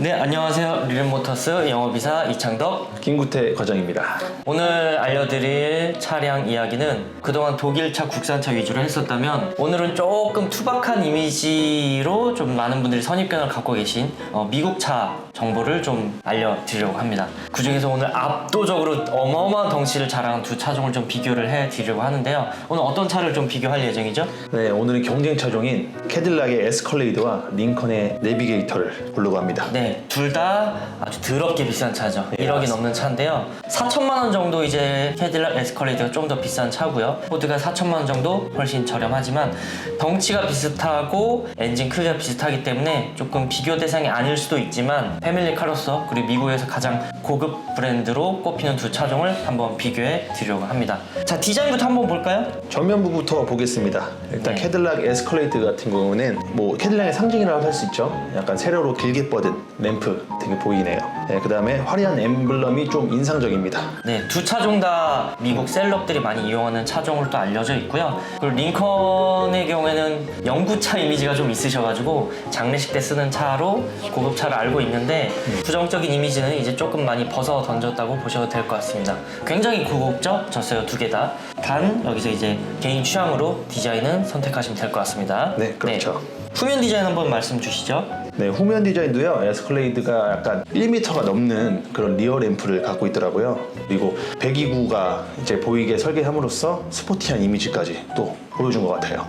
네, 안녕하세요. 리름모터스 영업이사 이창덕. 김구태 과장입니다. 오늘 알려드릴 차량 이야기는 그동안 독일차, 국산차 위주로 했었다면 오늘은 조금 투박한 이미지로 좀 많은 분들이 선입견을 갖고 계신 어, 미국차 정보를 좀 알려드리려고 합니다. 그 중에서 오늘 압도적으로 어마어마한 덩치를 자랑한 두 차종을 좀 비교를 해드리려고 하는데요. 오늘 어떤 차를 좀 비교할 예정이죠? 네, 오늘은 경쟁 차종인 캐딜락의 에스컬레이드와 링컨의 내비게이터를 보려고 합니다. 네, 둘 다 아주 더럽게 비싼 차죠. 네, 1억이 맞습니다. 넘는 차인데요. 4천만 원 정도 이제 캐딜락 에스컬레이드가 좀 더 비싼 차고요. 포드가 4천만 원 정도 훨씬 저렴하지만 덩치가 비슷하고 엔진 크기가 비슷하기 때문에 조금 비교 대상이 아닐 수도 있지만 패밀리 카로서 그리고 미국에서 가장 고급 브랜드로 꼽히는 두 차종을 한번 비교해 드리려고 합니다. 자, 디자인부터 한번 볼까요? 전면부부터 보겠습니다. 일단 네. 캐딜락 에스컬레이드 같은 경우는 뭐 캐딜락의 상징이라고 할 수 있죠. 약간 세로로 길게 뻗은 램프 되게 보이네요. 네, 그 다음에 화려한 엠블럼이 좀 인상적입니다. 네, 두 차종 다 미국 셀럽들이 많이 이용하는 차종으로 또 알려져 있고요. 그리고 링컨의 경우에는 영구차 이미지가 좀 있으셔가지고 장례식 때 쓰는 차로 고급차를 알고 있는데 부정적인 이미지는 이제 조금 많이 벗어 던졌다고 보셔도 될 것 같습니다. 굉장히 고급져졌어요, 두 개 다. 단 여기서 이제 개인 취향으로 디자인은 선택하시면 될 것 같습니다. 네, 그렇죠. 후면 디자인 한번 말씀 주시죠. 네, 후면 디자인도요. 에스컬레이드가 약간 1m가 넘는 그런 리어 램프를 갖고 있더라고요. 그리고 배기구가 이제 보이게 설계함으로써 스포티한 이미지까지 또 보여준 것 같아요.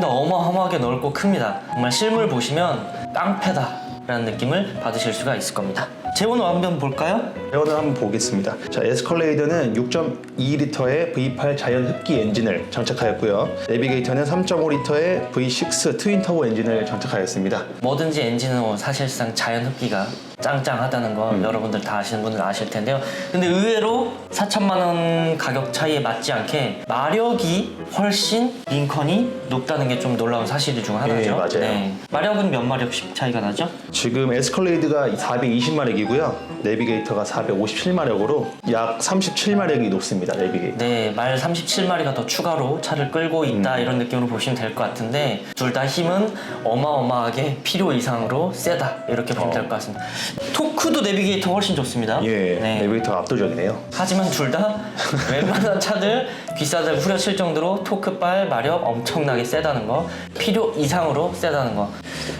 다 어마어마하게 넓고 큽니다. 정말 실물 보시면 깡패다라는 느낌을 받으실 수가 있을 겁니다. 재원 한번 볼까요? 배원을 한번 보겠습니다. 자, 에스컬레이드는 6.2리터의 V8 자연 흡기 엔진을 장착하였고요. 내비게이터는 3.5리터의 V6 트윈 터보 엔진을 장착하였습니다. 뭐든지 엔진은 뭐 사실상 자연 흡기가 짱짱하다는 거 여러분들 다 아시는 분들 아실 텐데요. 근데 의외로 4천만 원 가격 차이에 맞지 않게 마력이 훨씬 링컨이 높다는 게 좀 놀라운 사실 중 하나죠. 예, 맞아요. 마력은 몇 마력씩 차이가 나죠? 지금 에스컬레이드가 420마력이고요. 내비게이터가 457마력으로 약 37마력이 높습니다. 내비게이터. 네, 말 37마리가 더 추가로 차를 끌고 있다 이런 느낌으로 보시면 될 것 같은데 둘 다 힘은 어마어마하게 필요 이상으로 세다 이렇게 보면 어. 될것 같습니다. 토크도 내비게이터 훨씬 좋습니다. 예, 네. 내비게이터가 압도적이네요. 하지만 둘 다 웬만한 차들 비싸다고 후려칠 정도로 토크빨 마력 엄청나게 세다는 거 필요 이상으로 세다는 거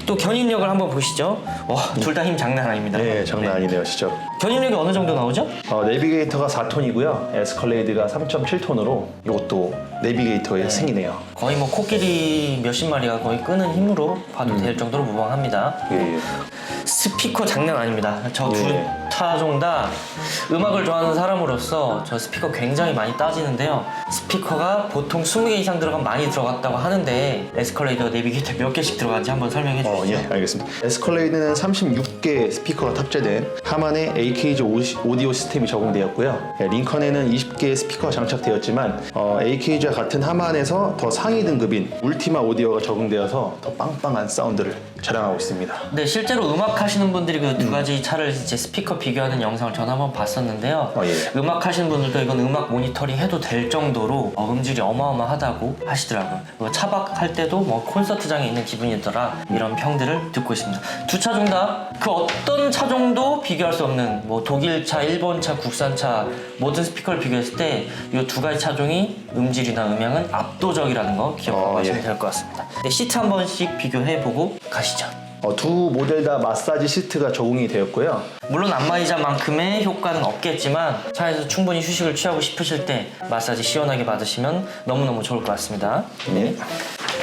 또 견인력을 한번 보시죠 와 둘 다 힘 장난 아닙니다 네, 장난 아니네요, 진짜. 견인력이 어느 정도 나오죠? 어, 내비게이터가 4톤이고요. 에스컬레이드가 3.7톤으로 이것도 내비게이터의 승이네요. 거의 뭐 코끼리 몇십 마리가 거의 끄는 힘으로 봐도 될 정도로 무방합니다 예. 스피커 장난 아닙니다. 저 두 예. 타종 다 음악을 좋아하는 사람으로서 저 스피커 굉장히 많이 따지는데요. 스피커가 보통 20개 이상 들어가면 많이 들어갔다고 하는데 에스컬레이터 내비게이터 몇 개씩 들어가는지 한번 설명해 어, 주시죠. 예, 알겠습니다. 에스컬레이드는 36개 스피커가 탑재된 하만의 AKG 오디오 시스템이 적용되었고요. 예, 링컨에는 20개의 스피커가 장착되었지만 어, AKG와 같은 하만에서 더 상위 등급인 울티마 오디오가 적용되어서 더 빵빵한 사운드를 자랑하고 있습니다. 네, 실제로 음악 하시는 분들이 그 두 가지 차를 이제 스피커 비교하는 영상을 전화 한번 봤었는데요. 어, 예. 음악 하시는 분들도 이건 음악 모니터링 해도 될 정도로 어, 음질이 어마어마하다고 하시더라고요. 그리고 차박할 때도 뭐 콘서트장에 있는 기분이더라 이런 평들을 듣고 있습니다. 두 차 종 다 그 어떤 차종도 비교할 수 없는 뭐 독일 차, 일본 차, 국산 차 모든 스피커를 비교했을 때 이 두 가지 차종이 음질이나 음향은 압도적이라는 거 기억하고 어, 가시면 예. 될것 같습니다. 네, 시트 한 번씩 비교해보고 가시죠. 어, 두 모델 다 마사지 시트가 적용이 되었고요. 물론 안마의자만큼의 효과는 없겠지만 차에서 충분히 휴식을 취하고 싶으실 때 마사지 시원하게 받으시면 너무너무 좋을 것 같습니다. 네.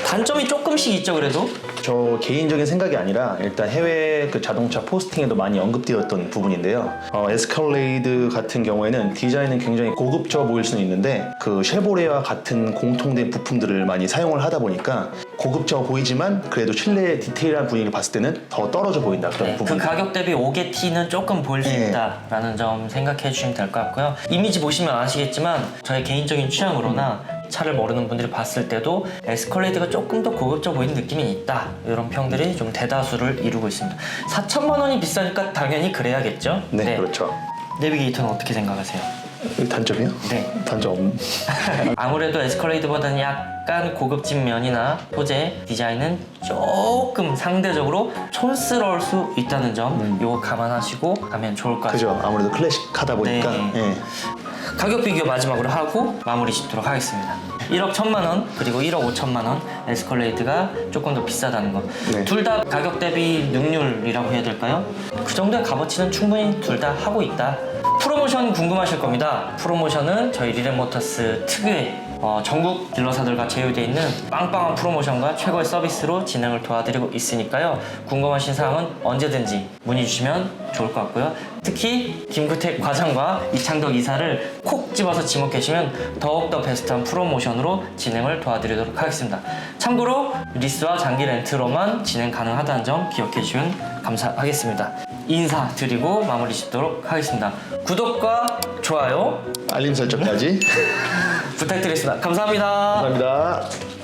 단점이 조금씩 있죠 그래도 저 개인적인 생각이 아니라 일단 해외 그 자동차 포스팅에도 많이 언급되었던 부분인데요. 어, 에스컬레이드 같은 경우에는 디자인은 굉장히 고급져 보일 수는 있는데 그 쉐보레와 같은 공통된 부품들을 많이 사용을 하다 보니까 고급져 보이지만 그래도 실내 디테일한 분위기를 봤을 때는 더 떨어져 보인다 그런 네, 그 부분. 가격 대비 5개 T는 조금 보일 수 네. 있다라는 점 생각해 주시면 될 것 같고요 이미지 보시면 아시겠지만 저의 개인적인 취향으로나 차를 모르는 분들이 봤을 때도 에스컬레이드가 조금 더 고급져 보이는 느낌이 있다 이런 평들이 좀 대다수를 이루고 있습니다 4천만 원이 비싸니까 당연히 그래야겠죠 네, 그렇죠. 내비게이터는 어떻게 생각하세요? 단점이요? 네. 단점 없- 아무래도 에스컬레이드보다는 약간 고급진 면이나 소재, 디자인은 조금 상대적으로 촌스러울 수 있다는 점 요거 감안하시고 가면 좋을 것 같아요. 그죠. 아무래도 클래식하다 보니까 네. 예. 가격 비교 마지막으로 하고 마무리 짓도록 하겠습니다. 1억 1천만 원 그리고 1억 5천만 원 에스컬레이드가 조금 더 비싸다는 거. 네. 둘 다 가격 대비 능률이라고 해야 될까요? 그 정도의 값어치는 충분히 둘 다 하고 있다. 프로모션 궁금하실 겁니다. 프로모션은 저희 리렌모터스 특유의 어, 전국 딜러사들과 제휴되어 있는 빵빵한 프로모션과 최고의 서비스로 진행을 도와드리고 있으니까요. 궁금하신 사항은 언제든지 문의 주시면 좋을 것 같고요. 특히 김구택 과장과 이창덕 이사를 콕 집어서 지목하시면 더욱더 베스트한 프로모션으로 진행을 도와드리도록 하겠습니다. 참고로 리스와 장기 렌트로만 진행 가능하다는 점 기억해 주시면 감사하겠습니다. 인사드리고 마무리 짓도록 하겠습니다. 구독과 좋아요 알림 설정까지 부탁드리겠습니다. 감사합니다. 감사합니다.